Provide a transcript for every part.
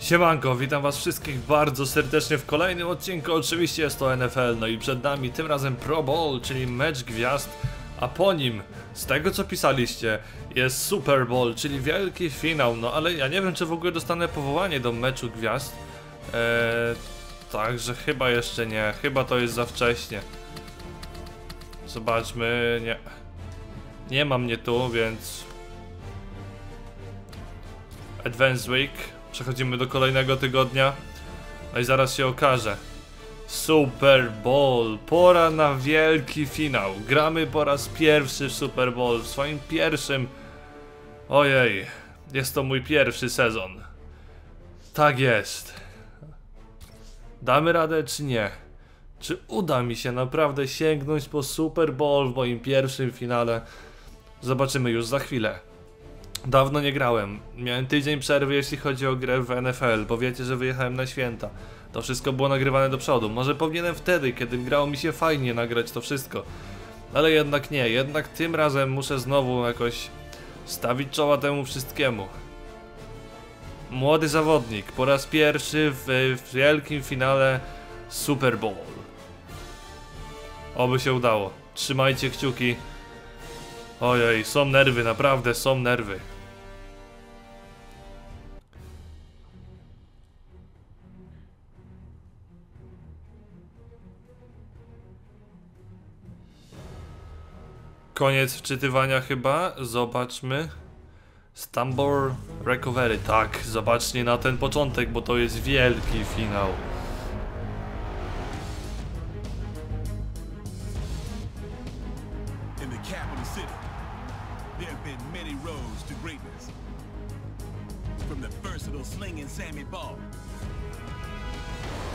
Siemanko, witam was wszystkich bardzo serdecznie w kolejnym odcinku, oczywiście jest to NFL, no i przed nami tym razem Pro Bowl, czyli mecz gwiazd, a po nim, z tego co pisaliście, jest Super Bowl, czyli wielki finał, no ale ja nie wiem czy w ogóle dostanę powołanie do meczu gwiazd, eee, także chyba jeszcze nie, chyba to jest za wcześnie. Zobaczmy, nie, nie ma mnie tu, więc Advance Week. Przechodzimy do kolejnego tygodnia. No i zaraz się okaże. Super Bowl. Pora na wielki finał. Gramy po raz pierwszy w Super Bowl. W swoim pierwszym. Ojej. Jest to mój pierwszy sezon. Tak jest. Damy radę czy nie? Czy uda mi się naprawdę sięgnąć po Super Bowl w moim pierwszym finale? Zobaczymy już za chwilę. Dawno nie grałem. Miałem tydzień przerwy, jeśli chodzi o grę w NFL, bo wiecie, że wyjechałem na święta. To wszystko było nagrywane do przodu. Może powinienem wtedy, kiedy grało mi się fajnie, nagrać to wszystko. Ale jednak nie, jednak tym razem muszę znowu jakoś stawić czoła temu wszystkiemu. Młody zawodnik, po raz pierwszy w, w wielkim finale Super Bowl. Oby się udało. Trzymajcie kciuki. Ojej, są nerwy, naprawdę są nerwy. Koniec wczytywania chyba. Zobaczmy. Stambor Recovery. Tak, zobaczcie na ten początek, bo to jest wielki finał. There have been many roads to greatness. From the versatile slinging Sammy Ball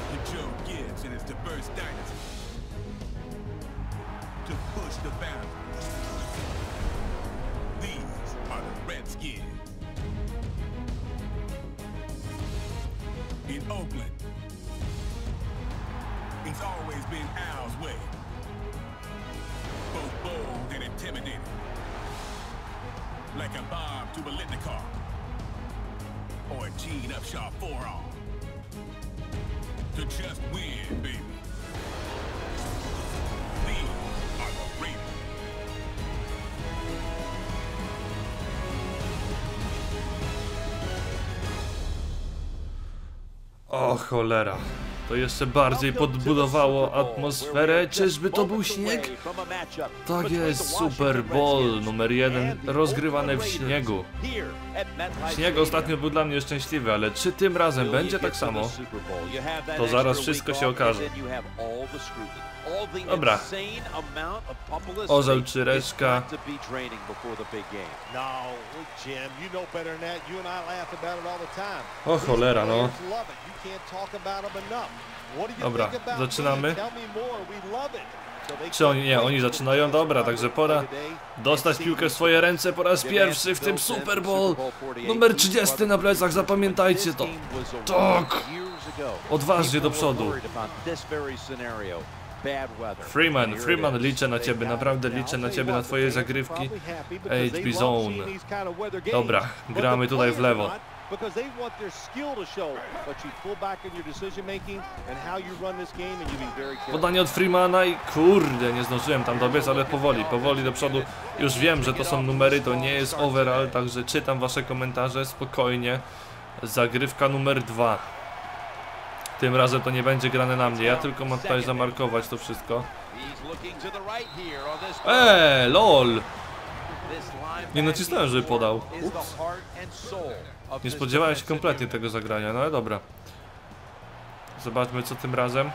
to Joe Gibbs and his diverse dynasty to push the boundaries. These are the Redskins. In Oakland, it's always been Al's way both bold and intimidating. Like a Bob to a. Or a Gene Upshaw forearm. To just win, baby. Cholera. To jeszcze bardziej podbudowało atmosferę. Czyżby to był śnieg? Tak jest, Super Bowl numer jeden, rozgrywany w śniegu. Śnieg ostatnio był dla mnie szczęśliwy, ale czy tym razem będzie tak samo? To zaraz wszystko się okaże. Dobra. Orzeł czy reszka. No, Jim, you know better than that. You and I laugh about it all the time. O cholera, no. Players love it. You can't talk about them enough. What do you Dobra, zaczynamy. me? Tell me more. We love it. So they Czy oni, nie, oni zaczynają, dobra, także pora dostać piłkę w swoje ręce po raz pierwszy w tym Super Bowl. Numer 30 na plecach, zapamiętajcie to. Tak. Odważnie do przodu. Freeman, Freeman, liczę na ciebie, naprawdę liczę na ciebie, na twoje zagrywki. HB Zone. Dobra, gramy tutaj w lewo. Because they want their skill to show, but you pull back in your decision making and how you run this game and you be very careful. Podanie od Freemana i kurde, nie zdążyłem tam dobiec, ale powoli, powoli do przodu. Już wiem, że to są numery, to nie jest overall, także czytam wasze komentarze spokojnie. Zagrywka numer dwa. Tym razem to nie będzie grane na mnie, ja tylko mam tutaj zamarkować to wszystko. Eee, lol! Nie nacisnąłem, żeby podał. Ups. Nie spodziewałem się kompletnie tego zagrania, no ale dobra. Zobaczmy co tym razem.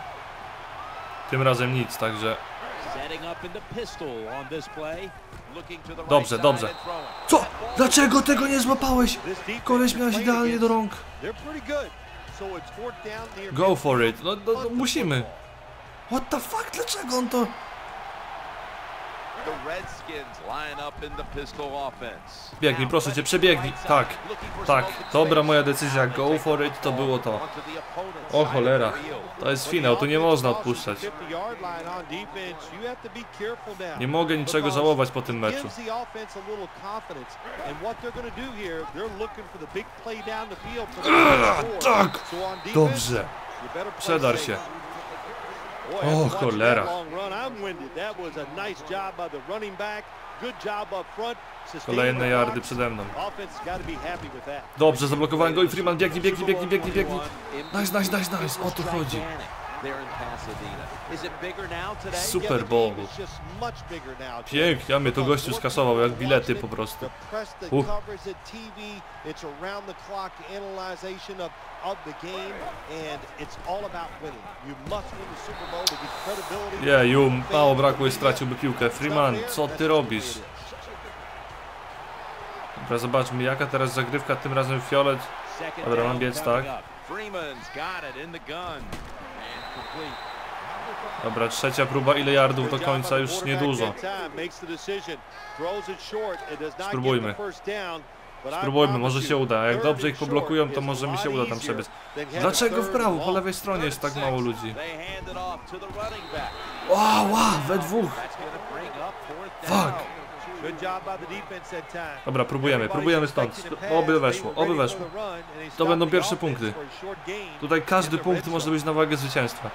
Tym razem nic, także... Dobrze, dobrze. Co? Dlaczego tego nie złapałeś? Koleś miałeś idealnie do rąk. Go for it. No, no, no musimy. What the fuck? Dlaczego on to... The Redskins line up in the pistol offense. Biegnij, proszę cię, przebiegnij. Tak, tak, dobra moja decyzja, go for it, to było to. O cholera, to jest finał, tu nie można odpuszczać. Nie mogę niczego żałować po tym meczu. tak! Dobrze. Przedar się. O, cholera. Kolejne yardy przede mną. Dobrze, zablokowałem go i Freeman biegnie, biegnie, biegnie, biegnie, biegnie. Nice, nice, nice, nice, o to chodzi. Super Bowl. Pięknie, a mnie to gościu skasował jak bilety po prostu. Uh. Jeju, mało brakło i straciłby piłkę. Freeman, co ty robisz? Dobra, zobaczmy jaka teraz zagrywka, tym razem fiolet. Dobra, mam biec, tak? Freeman's got it in the gun. Dobra, trzecia próba, ile yardów do końca? Już niedużo. Spróbujmy. Spróbujmy, może się uda. Jak dobrze ich poblokują, to może mi się uda tam przebiec. Dlaczego w prawo? Po lewej stronie jest tak mało ludzi. Wow, wow, we dwóch. Fuck. Dobra, próbujemy, próbujemy stąd. Oby weszło, oby weszło. To będą pierwsze punkty. Tutaj każdy punkt może być na wagę zwycięstwa.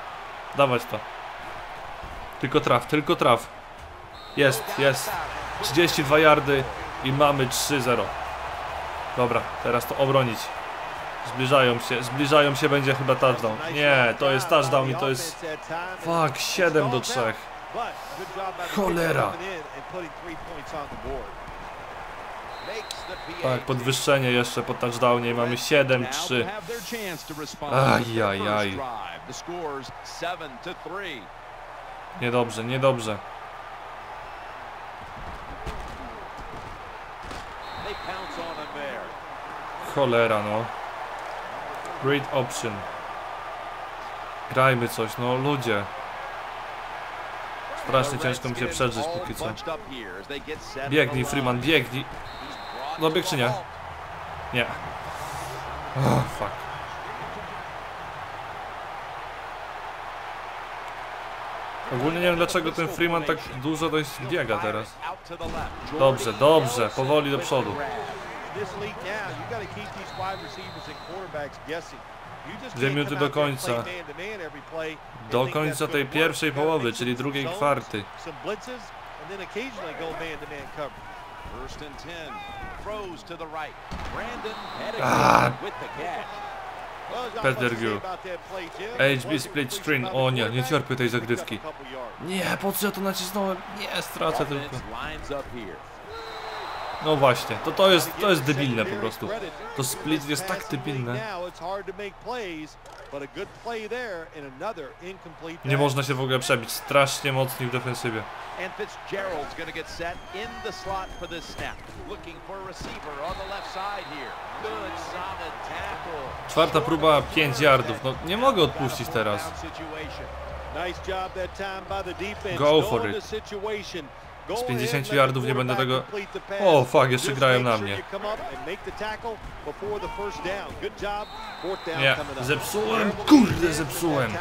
Dawać to. Tylko traf, tylko traf. Jest, jest. 32 yardy i mamy 3-0. Dobra, teraz to obronić. Zbliżają się, zbliżają się, będzie chyba touchdown. Nie, to jest touchdown i to jest... Fuck, 7 do 3. Cholera. Tak, podwyższenie jeszcze po touchdownie i mamy 7-3. Now have their chance to respond Aj, with their aj, first aj. drive. The score's 7 to 3. Niedobrze, niedobrze. Cholera, no. Great option. Grajmy coś, no ludzie. Strasznie ciężko mi się all póki co. Biegnij, Freeman, biegnij. No, czy nie? Nie. Oh, fuck. Ogólnie nie wiem dlaczego ten Freeman tak dużo dość biega teraz. Dobrze, dobrze, powoli do przodu. Dwie minuty do końca. Do końca tej pierwszej połowy, czyli drugiej kwarty. Some blitzes and then occasionally go man to man coverage. First and 10. Throws to the right. Brandon Ah. HB split screen. O nie, nie cierpię tej zagrywki. Nie, po co ja to nacisnąłem? Nie, stracę tylko. No właśnie, to to jest, to jest debilne po prostu. To split jest tak debilne. Nie można się w ogóle przebić. Strasznie mocni w defensywie. Czwarta próba, 5 yardów. No nie mogę odpuścić teraz. Go for it. Z 50 yardów nie będę tego... O, fuck, jeszcze grają na mnie. Nie, zepsułem, kurde, zepsułem.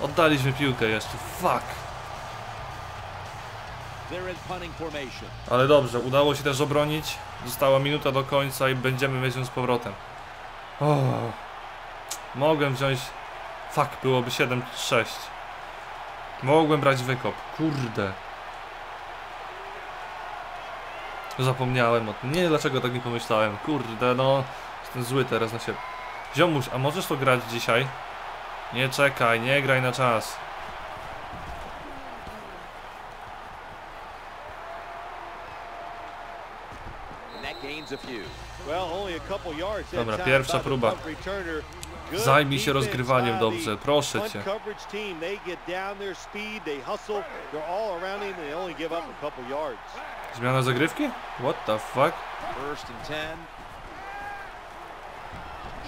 Oddaliśmy piłkę jeszcze, fuck. Ale dobrze, udało się też obronić. Została minuta do końca i będziemy mieć ją z powrotem. O, mogłem wziąć... Fuck, byłoby 7-6. Mogłem brać wykop, kurde. Zapomniałem o tym. Nie dlaczego tak nie pomyślałem. Kurde, no. Jestem zły teraz na siebie. Ziomuś, a możesz to grać dzisiaj? Nie czekaj, nie graj na czas. Dobra, pierwsza próba. Zajmij się rozgrywaniem dobrze, proszę cię. Zmiana zagrywki? What the fuck? First and 10.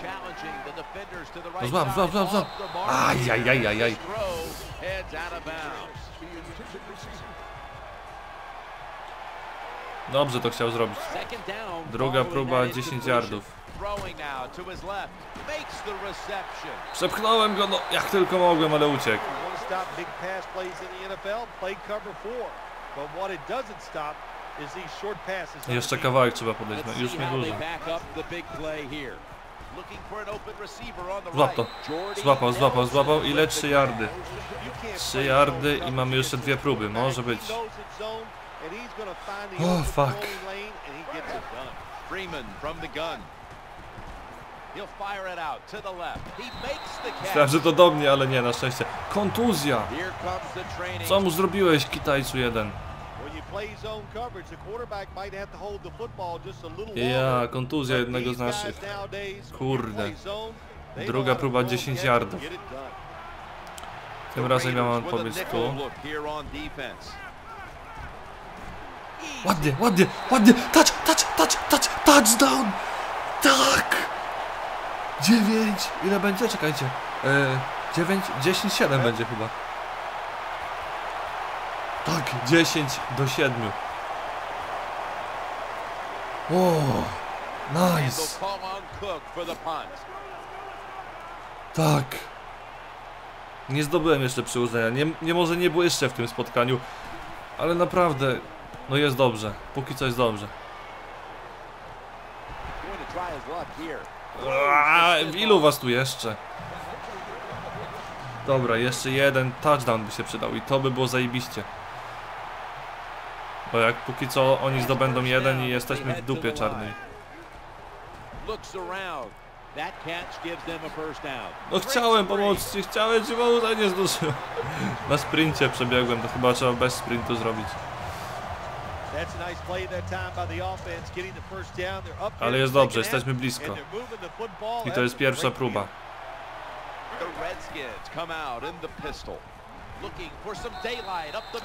Challenging the defenders to the right No złap, złap, złap, złap. Mark Aj, aj, aj, aj, aj. This throw heads out of bounds. Dobrze to chciał zrobić. Druga próba, that 10 incompletion. yardów. Przepchnąłem go, no jak tylko mogłem, ale uciekł. Jeszcze kawałek trzeba podejść, no już they dużo. Złap to. Złapał, złapał, złapał. Ile? the 3 yardy. You can't 3 play yardy i mamy jeszcze dwie próby, może być. And he's gonna find the Oh, fuck. lane, and he gets it done. Freeman from the gun. He'll fire it out to the left. He makes the catch. Myślałem, że to do mnie, ale nie, na szczęście. Kontuzja! Co mu zrobiłeś, Kitajcu jeden? To Ja, kontuzja jednego z naszych. Kurde. Druga to próba, throw, 10 catch, yardów. Tym razem ja mam nickel tu. Ładnie, ładnie, ładnie! Touch, touch, touch, touch, touchdown! Tak! 9, ile będzie? Czekajcie. E, 9, 10, 7 będzie chyba. Tak, 10 do 7. O, nice! Tak. Nie zdobyłem jeszcze przyuznania. Nie, nie może nie było jeszcze w tym spotkaniu. Ale naprawdę, no jest dobrze. Póki co jest dobrze. Aaaa, ilu was tu jeszcze? Dobra, jeszcze jeden touchdown by się przydał i to by było zajebiście. Bo jak póki co oni zdobędą jeden i jesteśmy w dupie czarnej. A. No chciałem pomóc ci, chciałem ci pomóc, ale nie zdążyłem. Na sprincie przebiegłem, to chyba trzeba bez sprintu zrobić. Ale jest dobrze, jesteśmy blisko. I to jest pierwsza próba.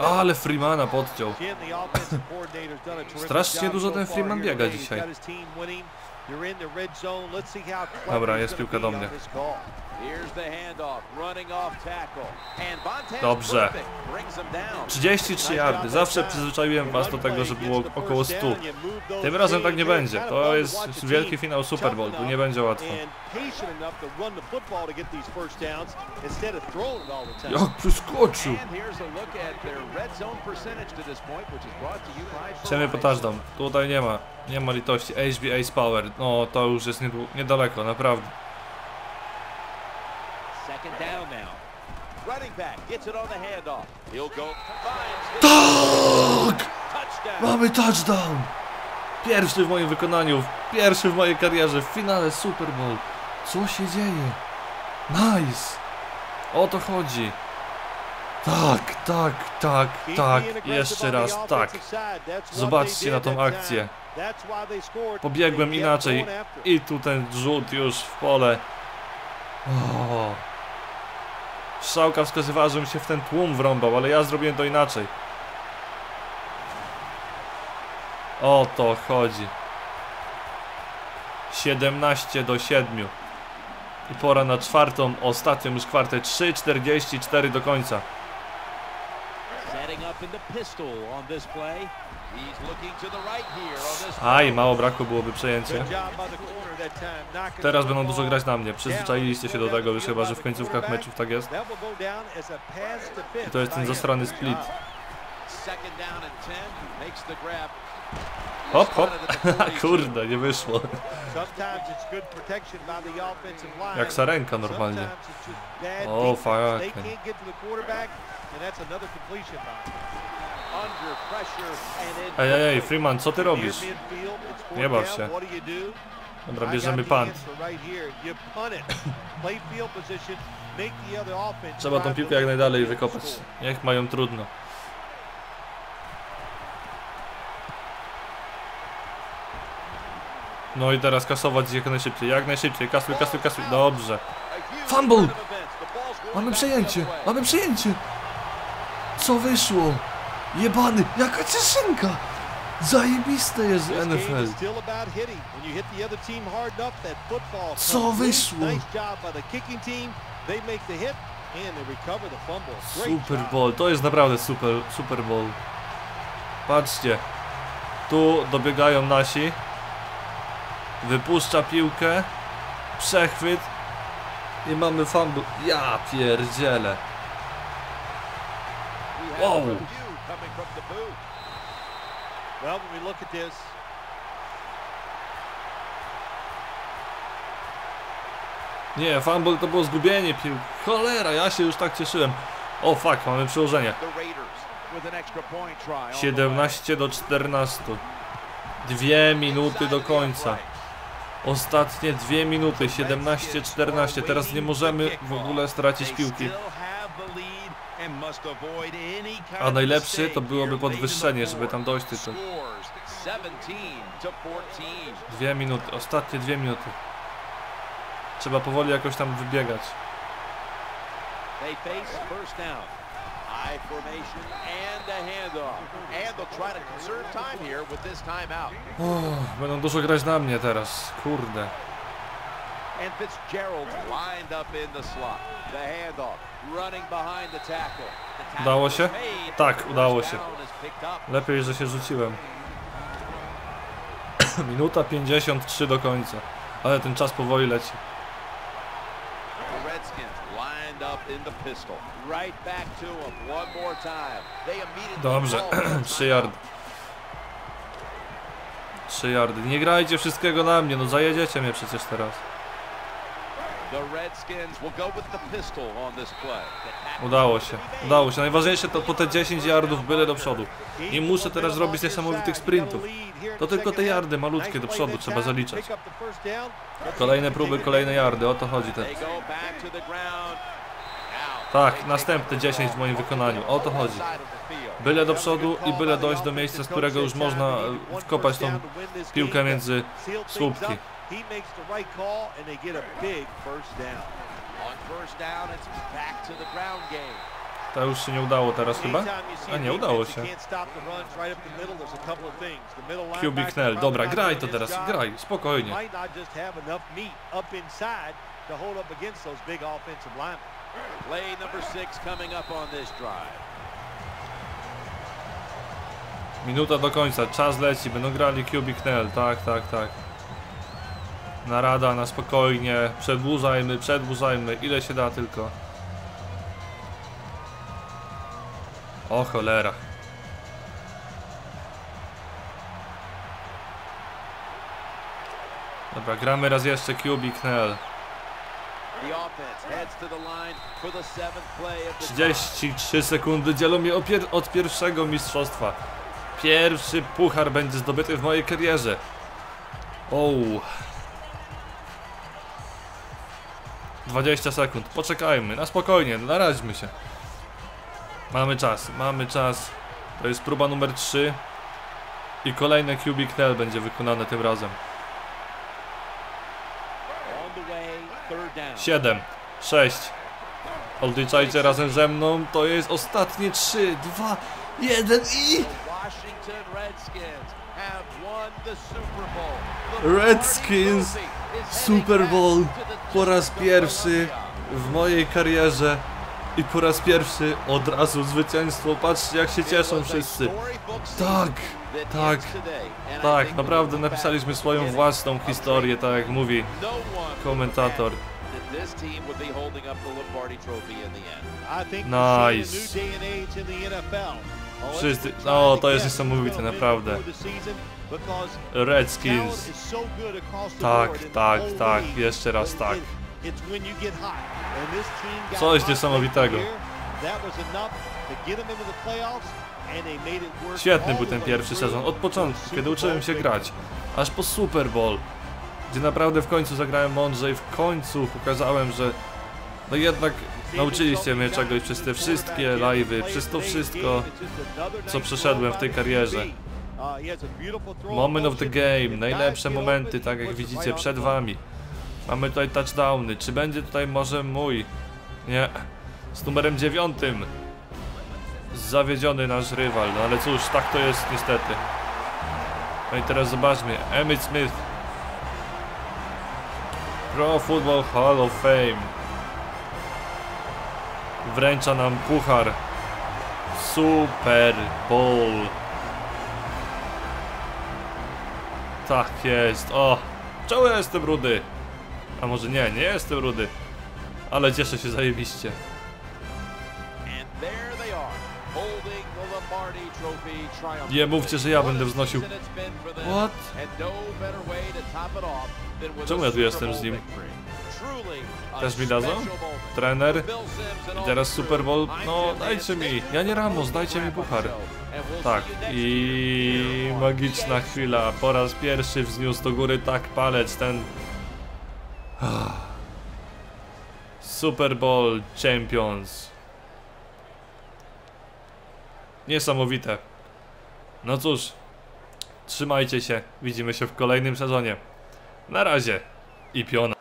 Ale Freemana podciął. Strasznie dużo ten Freeman biega dzisiaj. Dobra, jest piłka do mnie. Dobrze. perfect, brings him down. 33 yardy. Zawsze przyzwyczaiłem was do tego, że było około 100. Tym razem tak nie będzie. To jest wielki finał Super Bowl. Tu nie będzie łatwo. Jak przeskoczył! And here's a look at their red zone percentage to this point, which is brought to you by Chcemy po touchdown. Tutaj nie ma. Nie ma litości. HB Ace Power. No to już jest niedaleko, naprawdę. Second down now. Running back gets it on the handoff. He'll go. Finds Tak! Mamy touchdown! Pierwszy w moim wykonaniu, pierwszy w mojej karierze, w finale Super Bowl. Co się dzieje? Nice! O to chodzi. Tak, tak, tak, tak, jeszcze raz tak. Zobaczcie na tą akcję. Pobiegłem inaczej i tu ten rzut już w pole. O. Strzałka wskazywała, żebym się w ten tłum wrąbał, ale ja zrobiłem to inaczej. O to chodzi. 17 do 7. I pora na czwartą, ostatnią już kwartę. 3.44 do końca. Aj, mało brakło byłoby przejęcie. Teraz będą dużo grać na mnie. Przyzwyczailiście się do tego już chyba, że w końcówkach meczów tak jest. I to jest ten zastrany split. Second down and 10. Makes the grab. Hop, hop. Kurde, nie wyszło. Jak sarenka normalnie. O, O, fucking. Under pressure and in Ej, ej, ej, Freeman, co ty robisz? Nie baw się. Dobra, bierzemy punt. Trzeba tą piłkę jak najdalej wykopać. Niech mają trudno. No i teraz kasować jak najszybciej, jak najszybciej. Kasuj, kasuj, kasuj. Dobrze. Fumble! Mamy przejęcie! Mamy przejęcie! Co wyszło? Jebany! Jaka cieszynka! Zajebiste jest NFL. Co wyszło? Super Bowl, to jest naprawdę super, super Bowl. Patrzcie. Tu dobiegają nasi. Wypuszcza piłkę. Przechwyt. I mamy fumble. Ja pierdzielę. Whoa. coming from the booth. Well, when we look at this, Nie, fumble to było zgubienie piłki. Cholera, ja się już tak cieszyłem. O fuck, mamy przełożenie. The Raiders with an extra point try on the way. 17 do 14. Dwie minuty do końca. Ostatnie dwie minuty, 17-14. Teraz nie możemy w ogóle stracić piłki. A najlepszy to byłoby podwyższenie, żeby tam dojść tylko. Scores 17 to 14. Dwie minuty, ostatnie dwie minuty. Trzeba powoli jakoś tam wybiegać. Uff, będą dużo grać na mnie teraz. Kurde. And Fitzgerald lined up in the slot. The handoff. Udało się? Tak, udało się. Lepiej, że się rzuciłem. Minuta 53 do końca. Ale ten czas powoli leci. Dobrze, call for 3 yardy. 3 yardy. Nie grajcie wszystkiego na mnie, no zajedziecie mnie przecież teraz. Udało się, udało się. Najważniejsze to po te 10 yardów byle do przodu. Nie muszę teraz zrobić niesamowitych sprintów. To tylko te yardy malutkie do przodu trzeba zaliczać. Kolejne próby, kolejne yardy, o to chodzi teraz. Tak, następne 10 w moim wykonaniu, o to chodzi. Byle do przodu i byle dojść do miejsca, z którego już można e, wkopać tą piłkę między słupki. To już się nie udało teraz chyba? A nie, udało się. QB Knell, dobra, graj to teraz, graj, spokojnie. Play number six coming up on this drive. Minuta do końca, czas leci, będą grali QB Knell, tak, tak, tak. Narada na spokojnie, przedłużajmy, przedłużajmy, ile się da tylko. O cholera. Dobra, gramy raz jeszcze the drive. 33 sekundy dzielą mnie od pierwszego mistrzostwa. Pierwszy puchar będzie zdobyty w mojej karierze. O. 20 sekund. Poczekajmy, na spokojnie, naradźmy się. Mamy czas, mamy czas. To jest próba numer 3. I kolejne QB Knell będzie wykonane tym razem. On the way, third down. 7, 6. Odliczajcie razem ze mną. To jest ostatnie 3, 2, 1 i... Washington Redskins have won the Super Bowl. Redskins, Super Bowl po raz pierwszy w mojej karierze i po raz pierwszy od razu zwycięstwo. Patrzcie jak się cieszą wszyscy. Tak, tak, tak, naprawdę napisaliśmy swoją własną historię, tak jak mówi No komentator. Nice. Wszyscy- let's o, try to jest niesamowite, naprawdę. Redskins. Tak, tak, tak, jeszcze raz tak. Coś niesamowitego. Świetny był ten pierwszy sezon, od początku, kiedy uczyłem się grać, aż po Super Bowl, gdzie naprawdę w końcu zagrałem mądrze i w końcu pokazałem, że no jednak nauczyliście mnie czegoś przez te wszystkie live'y, przez to wszystko, co przeszedłem w tej karierze. Moment of the game, najlepsze momenty, tak jak widzicie, przed wami. Mamy tutaj touchdowny, czy będzie tutaj może mój? Nie, z numerem dziewiątym. Zawiedziony nasz rywal, no ale cóż, tak to jest niestety. No i teraz zobaczmy, Emmitt Smith. Pro Football Hall of Fame. Wręcza nam puchar. Super Bowl. Tak jest, o! Czemu ja jestem rudy? A może nie, nie jestem rudy. Ale cieszę się zajebiście. Nie mówcie, że ja będę wznosił. What? no Czemu ja tu jestem z nim? Też mi dadzą? Trener? I teraz Super Bowl. No, dajcie mi. Ja nie Ramos, dajcie mi puchar. Tak, i magiczna chwila. Po raz pierwszy wzniósł do góry tak palec ten. Super Bowl Champions. Niesamowite. No cóż, trzymajcie się. Widzimy się w kolejnym sezonie. Na razie i piona.